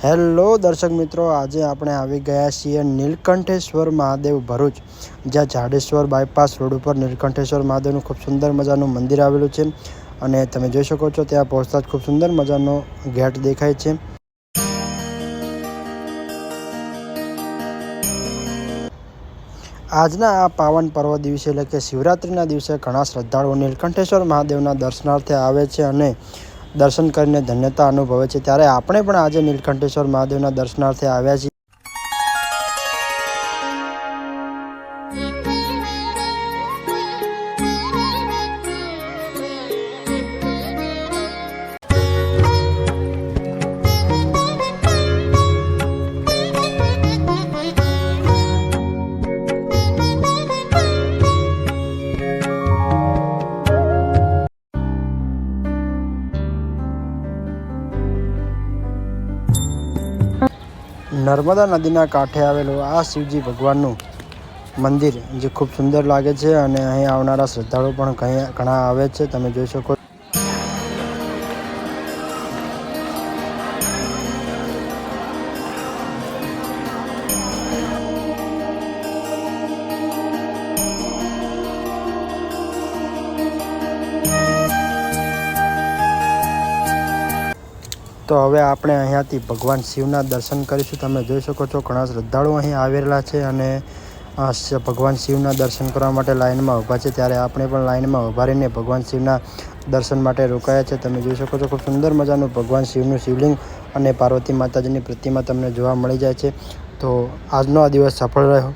Hello દર્શક મિત્રો, આજે આપણે આવી ગયા છીએ નીલકંઠેશ્વર મહાદેવ ભરૂચ, જ્યાં જાડેશ્વર બાયપાસ રોડ ઉપર નીલકંઠેશ્વર મહાદેવનું ખૂબ સુંદર મજાનું મંદિર આવેલું છે અને તમે જોઈ શકો છો ત્યાં પહોંચતા જ ખૂબ સુંદર મજાનો ગેટ દેખાય છે. આજના આ પાવન પર્વ દિવસે એટલે કે શિવરાત્રિના દિવસે ઘણા શ્રદ્ધાળુઓ નીલકંઠેશ્વર મહાદેવના દર્શનાર્થે આવે છે અને દર્શન કરીને ધન્યતા અનુભવે છે. ત્યારે આપણે પણ આજે નીલકંઠેશ્વર મહાદેવના દર્શનાર્થે આવ્યા છીએ. નર્મદા નદીના કાંઠે આવેલું આ શિવજી ભગવાનનું મંદિર, જે ખૂબ સુંદર લાગે છે અને અહીં આવનારા શ્રદ્ધાળુ પણ ઘણા આવે છે, તમે જોઈ શકો તો હવે આપણે અહીંયાથી ભગવાન શિવના દર્શન કરીશું. તમે જોઈ શકો છો ઘણા શ્રદ્ધાળુઓ અહીં આવેલા છે અને ભગવાન શિવના દર્શન કરવા માટે લાઇનમાં ઊભા છે. ત્યારે આપણે પણ લાઇનમાં ઊભા રહીને ભગવાન શિવના દર્શન માટે રોકાયા છે. તમે જોઈ શકો છો, ખૂબ સુંદર મજાનું ભગવાન શિવનું શિવલિંગ અને પાર્વતી માતાજીની પ્રતિમા તમને જોવા મળી જાય છે. તો આજનો આ દિવસ સફળ રહ્યો.